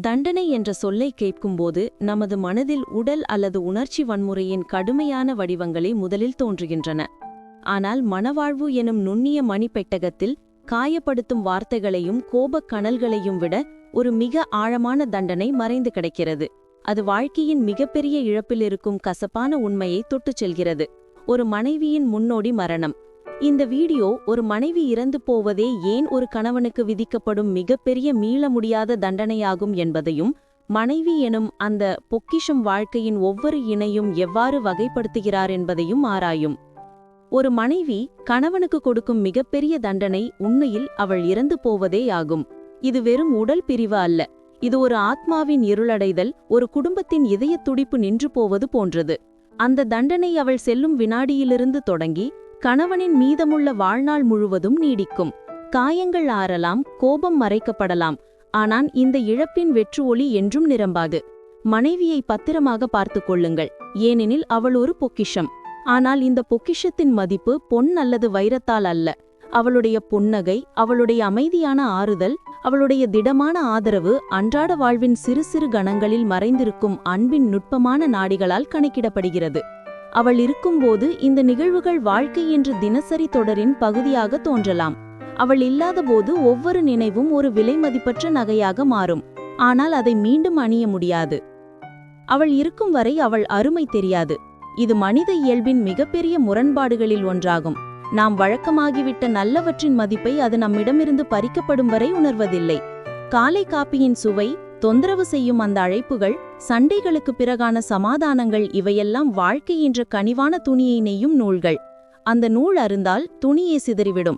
தண்டனை என்ற சொல்லை கேட்கும்போது நமது மனதில் உடல் அல்லது உணர்ச்சி வன்முறையின் கடுமையான வடிவங்களே முதலில் தோன்றுகின்றன. ஆனால் மனவாழ்வு எனும் நுண்ணிய மணிப்பெட்டகத்தில் காயப்படுத்தும் வார்த்தைகளையும் கோபக் கனல்களையும் விட ஒரு மிக ஆழமான தண்டனை மறைந்து கிடக்கிறது. அது வாழ்க்கையின் மிகப்பெரிய இழப்பில் இருக்கும் கசப்பான உண்மையை தொட்டுச் செல்கிறது. ஒரு மனைவியின் முன்னோடி மரணம். இந்த வீடியோ ஒரு மனைவி இறந்து போவதே ஏன் ஒரு கணவனுக்கு விதிக்கப்படும் மிகப்பெரிய மீள முடியாத தண்டனையாகும் என்பதையும் மனைவி எனும் அந்த பொக்கிஷம் வாழ்க்கையின் ஒவ்வொரு இணையும் எவ்வாறு வகைப்படுத்துகிறார் என்பதையும் ஆராயும். ஒரு மனைவி கணவனுக்கு கொடுக்கும் மிகப்பெரிய தண்டனை உண்மையில் அவள் இறந்து போவதே ஆகும். இது வெறும் உடல் பிரிவு அல்ல. இது ஒரு ஆத்மாவின் இருளடைதல் ஒரு குடும்பத்தின் இதய துடிப்பு நின்று போவது போன்றது. அந்த தண்டனை அவள் செல்லும் வினாடியிலிருந்து தொடங்கி கணவனின் மீதமுள்ள வாழ்நாள் முழுவதும் நீடிக்கும். காயங்கள் ஆறலாம் கோபம் மறைக்கப்படலாம். ஆனால் இந்த இழப்பின் வெற்று ஒளி என்றும் நிரம்பாது. மனைவியை பத்திரமாக பார்த்துக் கொள்ளுங்கள். ஏனெனில் அவள் ஒரு பொக்கிஷம். ஆனால் இந்த பொக்கிஷத்தின் மதிப்பு பொன் அல்லது வைரத்தால் அல்ல. அவளுடைய புன்னகை அவளுடைய அமைதியான ஆறுதல் அவளுடைய திடமான ஆதரவு அன்றாட வாழ்வின் சிறு சிறு கணங்களில் மறைந்திருக்கும் அன்பின் நுட்பமான நாடிகளால் கணக்கிடப்படுகிறது. அவள் இருக்கும்போது இந்த நிகழ்வுகள் வாழ்க்கை என்ற தினசரி தொடரின் பகுதியாக தோன்றலாம். அவள் இல்லாதபோது ஒவ்வொரு நினைவும் ஒரு விலைமதிப்பற்ற நகையாக மாறும். ஆனால் அதை மீண்டும் அணிய முடியாது. அவள் இருக்கும் வரை அவள் அருமை தெரியாது. இது மனித இயல்பின் மிகப்பெரிய முரண்பாடுகளில் ஒன்றாகும். நாம் வழக்கமாகிவிட்ட நல்லவற்றின் மதிப்பை அது நம்மிடமிருந்து பறிக்கப்படும் வரை உணர்வதில்லை. காலை காப்பியின் சுவை தொந்தரவு செய்யும் அந்த அழைப்புகள் சண்டைகளுக்கு பிறகான சமாதானங்கள் இவையெல்லாம் வாழ்க்கை என்ற கனிவான துணியை நெய்யும் நூல்கள். அந்த நூல் அருந்தால் துணியே சிதறிவிடும்.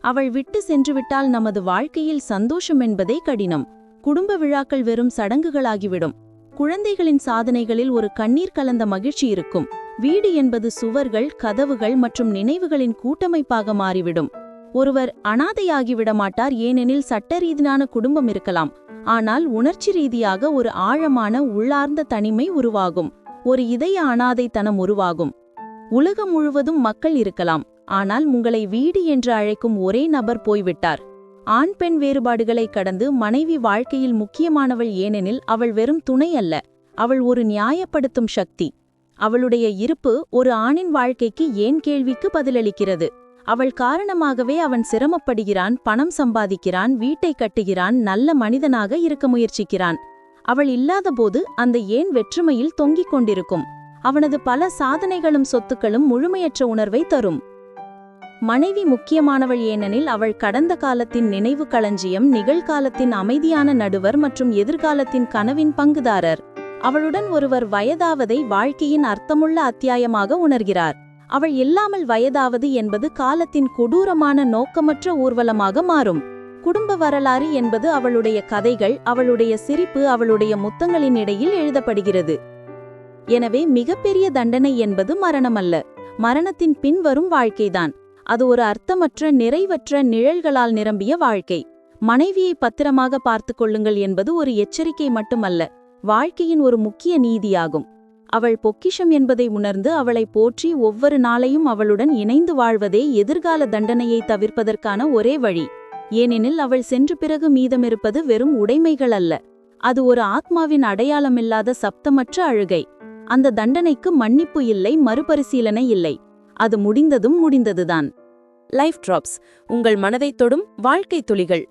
அவள் விட்டு சென்றுவிட்டால் நமது வாழ்க்கையில் சந்தோஷம் என்பதே கடினம். குடும்ப விழாக்கள் வெறும் சடங்குகளாகிவிடும். குழந்தைகளின் சாதனைகளில் ஒரு கண்ணீர் கலந்த மகிழ்ச்சி இருக்கும். வீடு என்பது சுவர்கள் கதவுகள் மற்றும் நினைவுகளின் கூட்டமைப்பாக மாறிவிடும். ஒருவர் அனாதையாகிவிட மாட்டார் ஏனெனில் சட்டரீதியான குடும்பம் இருக்கலாம். ஆனால் உணர்ச்சி ரீதியாக ஒரு ஆழமான உள்ளார்ந்த தனிமை உருவாகும். ஒரு இதய அனாதைத்தனம் உருவாகும். உலகம் முழுவதும் மக்கள் இருக்கலாம். ஆனால் உங்களை வீடு என்று அழைக்கும் ஒரே நபர் போய்விட்டார். ஆண் பெண் வேறுபாடுகளை கடந்து மனைவி வாழ்க்கையில் முக்கியமானவள் ஏனெனில் அவள் வெறும் துணை அல்ல. அவள் ஒரு நியாயப்படுத்தும் சக்தி. அவளுடைய இருப்பு ஒரு ஆணின் வாழ்க்கைக்கு ஏன் கேள்விக்கு பதிலளிக்கிறது? அவள் காரணமாகவே அவன் சிரமப்படுகிறான் பணம் சம்பாதிக்கிறான் வீட்டை கட்டுகிறான் நல்ல மனிதனாக இருக்க முயற்சிக்கிறான். அவள் இல்லாதபோது அந்த ஏன் வெற்றுமையில் தொங்கிக் கொண்டிருக்கும்? அவனது பல சாதனைகளும் சொத்துக்களும் முழுமையற்ற உணர்வை தரும். மனைவி முக்கியமானவள் ஏனெனில் அவள் கடந்த காலத்தின் நினைவு களஞ்சியம் நிகழ்காலத்தின் அமைதியான நடுவர் மற்றும் எதிர்காலத்தின் கனவின் பங்குதாரர். அவளுடன் ஒருவர் வயதாவதை வாழ்க்கையின் அர்த்தமுள்ள அத்தியாயமாக உணர்கிறார். அவள் இல்லாமல் வயதாவது என்பது காலத்தின் கொடூரமான நோக்கமற்ற ஊர்வலமாக மாறும். குடும்ப வரலாறு என்பது அவளுடைய கதைகள் அவளுடைய சிரிப்பு அவளுடைய முத்தங்களின் இடையில் எழுதப்படுகிறது. எனவே மிகப்பெரிய தண்டனை என்பது மரணமல்ல. மரணத்தின் பின்வரும் வாழ்க்கைதான். அது ஒரு அர்த்தமற்ற நிறைவற்ற நிழல்களால் நிரம்பிய வாழ்க்கை. மனைவியை பத்திரமாக பார்த்துக் கொள்ளுங்கள் என்பது ஒரு எச்சரிக்கை மட்டுமல்ல. வாழ்க்கையின் ஒரு முக்கிய நீதியாகும். அவள் பொக்கிஷம் என்பதை உணர்ந்து அவளை போற்றி ஒவ்வொரு நாளையும் அவளுடன் இணைந்து வாழ்வதே எதிர்கால தண்டனையை தவிர்ப்பதற்கான ஒரே வழி. ஏனெனில் அவள் சென்று பிறகு மீதமிருப்பது வெறும் உடைமைகள் அல்ல. அது ஒரு ஆத்மாவின் அடையாளமில்லாத சப்தமற்ற அழுகை. அந்த தண்டனைக்கு மன்னிப்பு இல்லை மறுபரிசீலனை இல்லை. அது முடிந்ததும் முடிந்ததுதான். Life drops. உங்கள் மனதைத் தொடும் வாழ்க்கை துளிகள்.